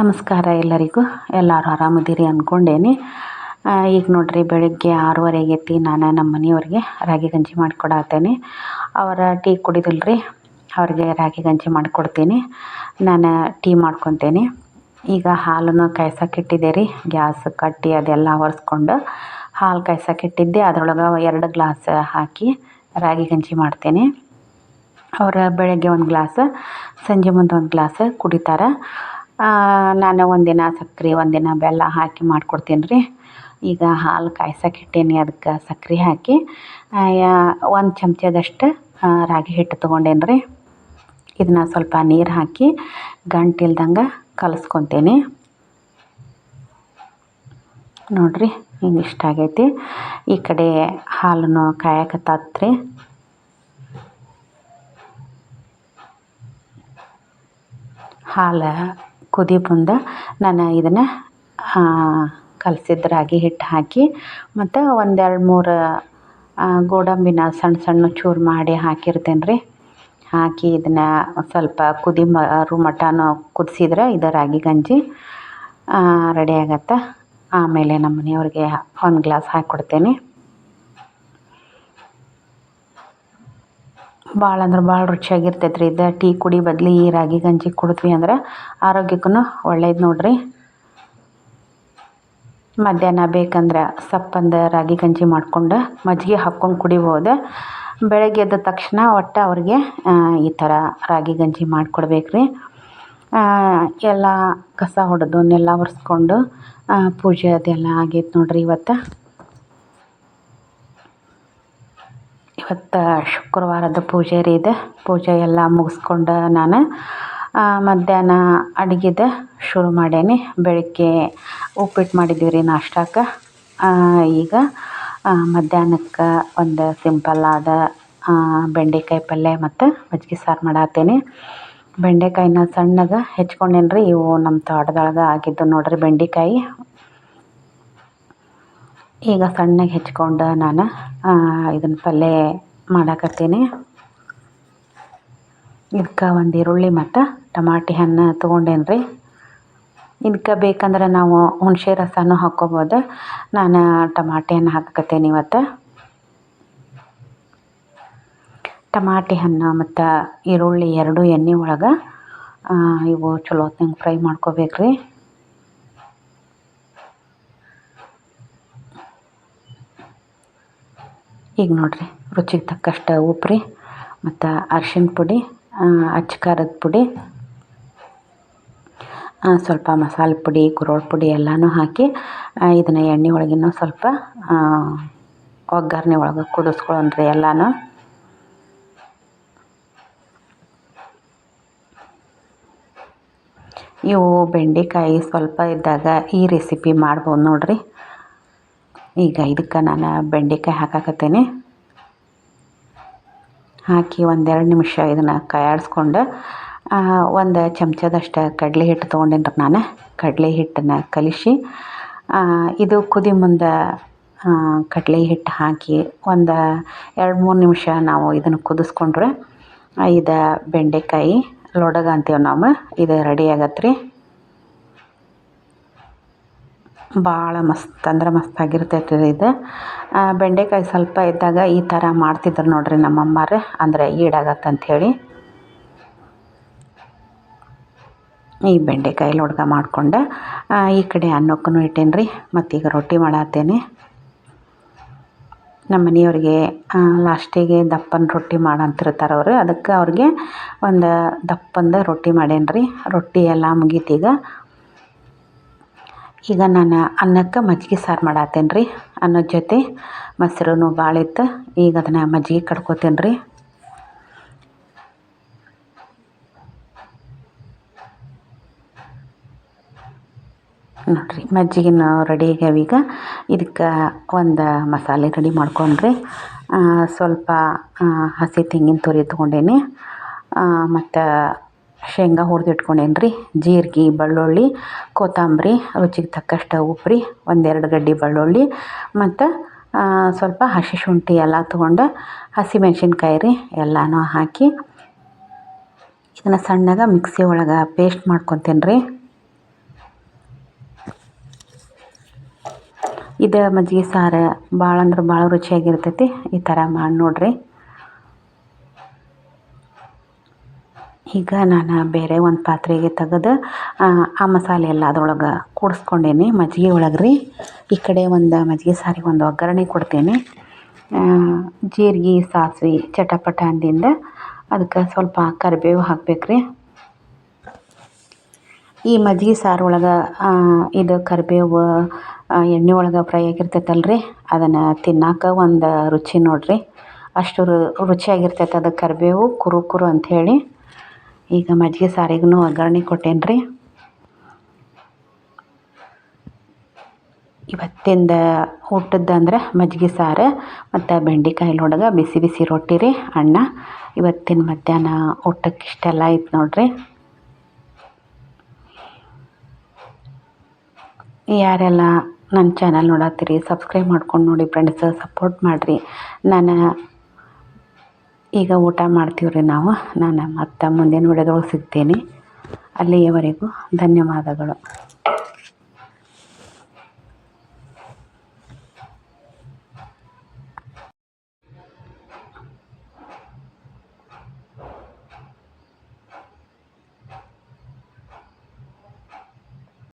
ನಮಸ್ಕಾರ ಎಲ್ಲರಿಗೂ. ಎಲ್ಲರೂ ಆರಾಮದಿರಿ ಅಂದ್ಕೊಂಡೇನಿ ಈಗ ನೋಡಿರಿ ಬೆಳಗ್ಗೆ ಆರೂವರೆಗೆ ಎತ್ತಿ ನಾನು ನಮ್ಮ ಮನೆಯವ್ರಿಗೆ ರಾಗಿ ಗಂಜಿ ಮಾಡಿಕೊಡತ್ತೇನೆ ಅವರ ಟೀ ಕುಡಿದಿಲ್ಲ ರೀ ಅವ್ರಿಗೆ ರಾಗಿ ಗಂಜಿ ಮಾಡಿಕೊಡ್ತೀನಿ. ನಾನು ಟೀ ಮಾಡ್ಕೊತೇನೆ. ಈಗ ಹಾಲನ್ನು ಕಾಯ್ಸಕ್ಕೆ ಇಟ್ಟಿದ್ದೆ ರೀ ಗ್ಯಾಸ್ ಕಟ್ಟಿ ಅದೆಲ್ಲ ಒರೆಸ್ಕೊಂಡು ಹಾಲು ಕಾಯ್ಸಕ್ಕೆ ಇಟ್ಟಿದ್ದೆ. ಅದರೊಳಗೆ ಎರಡು ಗ್ಲಾಸ್ ಹಾಕಿ ರಾಗಿ ಗಂಜಿ ಮಾಡ್ತೇನೆ. ಅವರ ಬೆಳಗ್ಗೆ ಒಂದು ಗ್ಲಾಸ್, ಸಂಜೆ ಮುಂದೆ ಒಂದು ಗ್ಲಾಸ್ ಕುಡಿತಾರೆ. ನಾನು ಒಂದಿನ ಸಕ್ರೆ, ಒಂದಿನ ಬೆಲ್ಲ ಹಾಕಿ ಮಾಡ್ಕೊಡ್ತೀನಿ ರೀ ಈಗ ಹಾಲು ಕಾಯ್ಸಕ್ಕೆ ಇಟ್ಟೇನಿ ಅದಕ್ಕೆ ಸಕ್ರೆ ಹಾಕಿ ಒಂದು ಚಮಚದಷ್ಟು ರಾಗಿ ಹಿಟ್ಟು ತೊಗೊಂಡೇನಿ ರೀ ಇದನ್ನ ಸ್ವಲ್ಪ ನೀರು ಹಾಕಿ ಗಂಟಿಲ್ದಂಗೆ ಕಲಸ್ಕೊತೀನಿ. ನೋಡಿರಿ, ಹಿಂಗೆ ಇಷ್ಟ ಆಗೈತಿ. ಈ ಕಡೆ ಹಾಲನ್ನು ಕಾಯಕತ್ತಾತ್ರಿ. ಹಾಲು ಕುದಿ ಬಂದ ನಾನು ಇದನ್ನು ಕಲಸಿದ ರಾಗಿ ಹಿಟ್ಟು ಹಾಕಿ, ಮತ್ತು ಒಂದೆರಡು ಮೂರು ಗೋಡಂಬಿನ ಸಣ್ಣ ಸಣ್ಣ ಚೂರು ಮಾಡಿ ಹಾಕಿರ್ತೇನೆ ರೀ ಹಾಕಿ ಇದನ್ನು ಸ್ವಲ್ಪ ಕುದಿ ಮರು ಮಟನೂ ಕುದಿಸಿದ್ರೆ ಇದು ರಾಗಿ ಗಂಜಿ ರೆಡಿ ಆಗತ್ತೆ. ಆಮೇಲೆ ನಮ್ಮ ಮನೆಯವ್ರಿಗೆ ಒಂದು ಗ್ಲಾಸ್ ಹಾಕ್ಕೊಡ್ತೇನೆ ಭಾಳ ಅಂದ್ರೆ ಭಾಳ ರುಚಿಯಾಗಿರ್ತೈತೆ ರೀ ಇದು ಟೀ ಕುಡಿ ಬದ್ಲು ಈ ರಾಗಿ ಗಂಜಿ ಕುಡಿದ್ವಿ ಅಂದ್ರೆ ಆರೋಗ್ಯಕ್ಕೂ ಒಳ್ಳೇದು ನೋಡಿರಿ. ಮಧ್ಯಾಹ್ನ ಬೇಕಂದ್ರೆ ಸಪ್ಪಂದು ರಾಗಿ ಗಂಜಿ ಮಾಡಿಕೊಂಡು ಮಜ್ಜಿಗೆ ಹಾಕ್ಕೊಂಡು ಕುಡಿಬೋದು. ಬೆಳಗ್ಗೆ ಎದ್ದ ತಕ್ಷಣ ಒಟ್ಟು ಅವ್ರಿಗೆ ಈ ಥರ ರಾಗಿ ಗಂಜಿ ಮಾಡಿಕೊಡ್ಬೇಕು ರೀ ಎಲ್ಲ ಕಸ ಹೊಡೆದು ನೆಲ್ಲ ಒರೆಸ್ಕೊಂಡು ಪೂಜೆ ಅದೆಲ್ಲ ಆಗೈತೆ ನೋಡಿರಿ ಇವತ್ತು. ಇವತ್ತು ಶುಕ್ರವಾರದ ಪೂಜೆ ರೀ ಇದು. ಪೂಜೆ ಎಲ್ಲ ಮುಗಿಸ್ಕೊಂಡು ನಾನು ಮಧ್ಯಾಹ್ನ ಅಡುಗೆದ ಶುರು ಮಾಡೇನಿ ಬೆಳಗ್ಗೆ ಉಪ್ಪಿಟ್ಟು ಮಾಡಿದ್ದೀವಿ ರೀ ನಾಷ್ಟಕ್ಕೆ ಈಗ ಮಧ್ಯಾಹ್ನಕ್ಕೆ ಒಂದು ಸಿಂಪಲ್ಲಾದ ಬೆಂಡೆಕಾಯಿ ಪಲ್ಯ ಮತ್ತು ಮಜ್ಜಿಗೆ ಸಾರು ಮಾಡತ್ತೇನೆ ಬೆಂಡೆಕಾಯಿನ ಸಣ್ಣಗೆ ಹೆಚ್ಕೊಂಡೇನಿ ಇವು ನಮ್ಮ ತೋಟದೊಳಗೆ ಆಗಿದ್ದು ನೋಡಿರಿ ಬೆಂಡೆಕಾಯಿ. ಈಗ ಸಣ್ಣಗೆ ಹೆಚ್ಕೊಂಡು ನಾನು ಇದನ್ನು ಪಲ್ಯ ಮಾಡಾಕತ್ತೀನಿ. ಇದಕ್ಕೆ ಒಂದು ಈರುಳ್ಳಿ ಮತ್ತು ಟಮಾಟಿ ಹಣ್ಣು ತೊಗೊಂಡೇನು ರೀ ಇದಕ್ಕೆ ಬೇಕಂದ್ರೆ ನಾವು ಹುಣಸೆ ರಸನೂ ಹಾಕ್ಕೋಬೋದು. ನಾನು ಟಮಾಟಿ ಹಣ್ಣು ಹಾಕತ್ತೇನೆ ಇವತ್ತು. ಟಮಾಟಿ ಹಣ್ಣು ಮತ್ತು ಈರುಳ್ಳಿ ಎರಡು ಎಣ್ಣೆ ಒಳಗೆ ಇವು ಚಲೋ ಹೊತ್ನಾಗ ಫ್ರೈ ಮಾಡ್ಕೋಬೇಕು ರೀ ಈಗ ನೋಡಿರಿ, ರುಚಿಗೆ ತಕ್ಕಷ್ಟು ಉಪ್ಪು ರೀ ಮತ್ತು ಅರ್ಶಿಣ ಪುಡಿ ಅಚ್ಚ ಖಾರದ ಪುಡಿ ಸ್ವಲ್ಪ ಮಸಾಲೆ ಪುಡಿ, ಕುರೋಳ್ ಪುಡಿ ಎಲ್ಲನೂ ಹಾಕಿ ಇದನ್ನು ಎಣ್ಣೆ ಒಳಗಿನ ಸ್ವಲ್ಪ ಒಗ್ಗರಣೆ ಒಳಗೆ ಕುದಿಸ್ಕೊಳ್ಳೋಣ ರೀ ಎಲ್ಲನೂ. ಇವು ಬೆಂಡೆಕಾಯಿ ಸ್ವಲ್ಪ ಇದ್ದಾಗ ಈ ರೆಸಿಪಿ ಮಾಡ್ಬೋದು ನೋಡಿರಿ. ಈಗ ಇದಕ್ಕೆ ನಾನು ಬೆಂಡೆಕಾಯಿ ಹಾಕಾಕತ್ತೇನೆ. ಹಾಕಿ ಒಂದೆರಡು ನಿಮಿಷ ಇದನ್ನು ಕಾಯಾಡಿಸ್ಕೊಂಡು ಒಂದು ಚಮಚದಷ್ಟು ಕಡಲೆ ಹಿಟ್ಟು ತೊಗೊಂಡೇನಿ ರೀ ನಾನು. ಕಡಲೆ ಹಿಟ್ಟನ್ನು ಕಲಿಸಿ ಇದು ಕುದಿ ಮುಂದೆ ಕಡಲೆ ಹಿಟ್ಟು ಹಾಕಿ ಒಂದು ಎರಡು ಮೂರು ನಿಮಿಷ ನಾವು ಇದನ್ನು ಕುದಿಸ್ಕೊಂಡ್ರೆ ಇದು ಬೆಂಡೆಕಾಯಿ ಲೊಡಗ ಅಂತೀವಿ ನಾವು. ಇದು ರೆಡಿ ಆಗತ್ತೆ ರೀ ಭಾಳ ಮಸ್ತ್ ಅಂದ್ರೆ ಮಸ್ತ್ ಆಗಿರ್ತೈತೆ ರೀ ಇದು. ಬೆಂಡೆಕಾಯಿ ಸ್ವಲ್ಪ ಇದ್ದಾಗ ಈ ಥರ ಮಾಡ್ತಿದ್ರು ನೋಡಿರಿ ನಮ್ಮ ಅಮ್ಮಾರು ಅಂದರೆ ಈಡಾಗತ್ತೆ ಅಂಥೇಳಿ ಈ ಬೆಂಡೆಕಾಯಿ ಲೋಡ್ಗ ಮಾಡಿಕೊಂಡೆ. ಈ ಕಡೆ ಅನ್ನಕ್ಕೂ ಇಟ್ಟೇನಿ ರೀ ಮತ್ತೀಗ ರೊಟ್ಟಿ ಮಾಡತ್ತೇನೆ. ನಮ್ಮ ಮನೆಯವ್ರಿಗೆ ಲಾಸ್ಟಿಗೆ ದಪ್ಪನ ರೊಟ್ಟಿ ಮಾಡಂತಿರ್ತಾರೆ ಅವರು. ಅದಕ್ಕೆ ಅವ್ರಿಗೆ ಒಂದು ದಪ್ಪಂದು ರೊಟ್ಟಿ ಮಾಡೇನಿ ರೀ ರೊಟ್ಟಿ ಎಲ್ಲ ಮುಗೀತೀಗ ಈಗ ನಾನು ಅನ್ನಕ್ಕೆ ಮಜ್ಜಿಗೆ ಸಾರು ಮಾಡತ್ತೇನೆ ರೀ. ಅನ್ನದ ಜೊತೆ ಮೊಸರು ಭಾಳ ಇತ್ತು ಈಗ ಅದನ್ನು ಮಜ್ಜಿಗೆ ಕಡ್ಕೊತೀನಿ ರೀ. ನೋಡಿರಿ, ಮಜ್ಜಿಗೆನ ರೆಡಿ ಈಗ. ಇದಕ್ಕೆ ಒಂದು ಮಸಾಲೆ ರೆಡಿ ಮಾಡ್ಕೊಂಡ್ರಿ ಸ್ವಲ್ಪ ಹಸಿ ತೆಂಗಿನ ತುರಿ ತೊಗೊಂಡೇನಿ. ಮತ್ತು ಶೇಂಗಾ ಹುರಿದಿಟ್ಕೊಂಡೇನ್ರಿ? ಜೀರಿಗೆ, ಬೆಳ್ಳುಳ್ಳಿ, ಕೊತ್ತಂಬರಿ, ರುಚಿಗೆ ತಕ್ಕಷ್ಟು ಉಪ್ಪು ರೀ ಒಂದೆರಡು ಗಡ್ಡೆ ಬೆಳ್ಳುಳ್ಳಿ ಮತ್ತು ಸ್ವಲ್ಪ ಹಸಿ ಶುಂಠಿ ಎಲ್ಲ ತೊಗೊಂಡು ಹಸಿಮೆಣ್ಸಿನ್ಕಾಯಿ ರೀ ಎಲ್ಲನೂ ಹಾಕಿ ಇದನ್ನು ಸಣ್ಣಗೆ ಮಿಕ್ಸಿ ಒಳಗೆ ಪೇಸ್ಟ್ ಮಾಡ್ಕೊತೀನಿ ರೀ ಇದು ಮಜ್ಜಿಗೆ ಸಾರು ಭಾಳ ಅಂದ್ರೆ ಭಾಳ ರುಚಿಯಾಗಿರ್ತೈತಿ. ಈ ಥರ ಮಾಡಿ ನೋಡಿರಿ. ಈಗ ನಾನು ಬೇರೆ ಒಂದು ಪಾತ್ರೆಗೆ ತೆಗೆದು, ಆ ಮಸಾಲೆ ಎಲ್ಲ ಅದ್ರೊಳಗೆ ಕೂಡಿಸ್ಕೊಂಡೇನಿ. ಮಜ್ಜಿಗೆ ಒಳಗೆ ರೀ. ಈ ಕಡೆ ಒಂದು ಮಜ್ಜಿಗೆ ಸಾರಿಗೆ ಒಂದು ಒಗ್ಗರಣೆ ಕೊಡ್ತೇನೆ. ಜೀರಿಗೆ, ಸಾಸಿವೆ, ಚಟಪಟ ಅಂದಿಂದ ಅದಕ್ಕೆ ಸ್ವಲ್ಪ ಕರಿಬೇವು ಹಾಕ್ಬೇಕು ರೀ. ಈ ಮಜ್ಜಿಗೆ ಸಾರು ಒಳಗೆ ಇದು ಕರಿಬೇವು ಎಣ್ಣೆ ಒಳಗೆ ಫ್ರೈ ಆಗಿರ್ತೈತಲ್ಲ ರೀ ಅದನ್ನು ತಿನ್ನಕ್ಕೆ ಒಂದು ರುಚಿ ನೋಡಿರಿ. ಅಷ್ಟು ರುಚಿಯಾಗಿರ್ತೈತೆ ಅದು ಕರಿಬೇವು ಕುರು ಕುರು ಅಂಥೇಳಿ ಈಗ ಮಜ್ಜಿಗೆ ಸಾರಿಗೂ ಒಗ್ಗರಣೆ ಕೊಟ್ಟೇನ್ರಿ. ಇವತ್ತಿಂದ ಊಟದ್ದು ಮಜ್ಜಿಗೆ ಸಾರು ಮತ್ತು ಬೆಂಡೆಕಾಯಿ ಒಳಗೆ ಬಿಸಿ ಬಿಸಿ ರೊಟ್ಟಿ ರೀ ಅಣ್ಣ ಇವತ್ತಿನ ಮಧ್ಯಾಹ್ನ ಊಟಕ್ಕೆ ಇಷ್ಟೆಲ್ಲ ಆಯ್ತು ನೋಡ್ರಿ. ಯಾರೆಲ್ಲ ನನ್ನ ಚಾನಲ್ ನೋಡತ್ತೀರಿ ಸಬ್ಸ್ಕ್ರೈಬ್ ಮಾಡ್ಕೊಂಡು ನೋಡಿ ಫ್ರೆಂಡ್ಸ್ ಸಪೋರ್ಟ್ ಮಾಡಿರಿ. ನಾನು ಈಗ ಊಟ ಮಾಡ್ತೀವಿ ರೀ ನಾವು. ನಾನು ಮತ್ತೆ ಮುಂದಿನ ವಿಡಿಯೋದೊಳಗೆ ಸಿಗ್ತೀನಿ. ಅಲ್ಲಿಯವರೆಗೂ ಧನ್ಯವಾದಗಳು.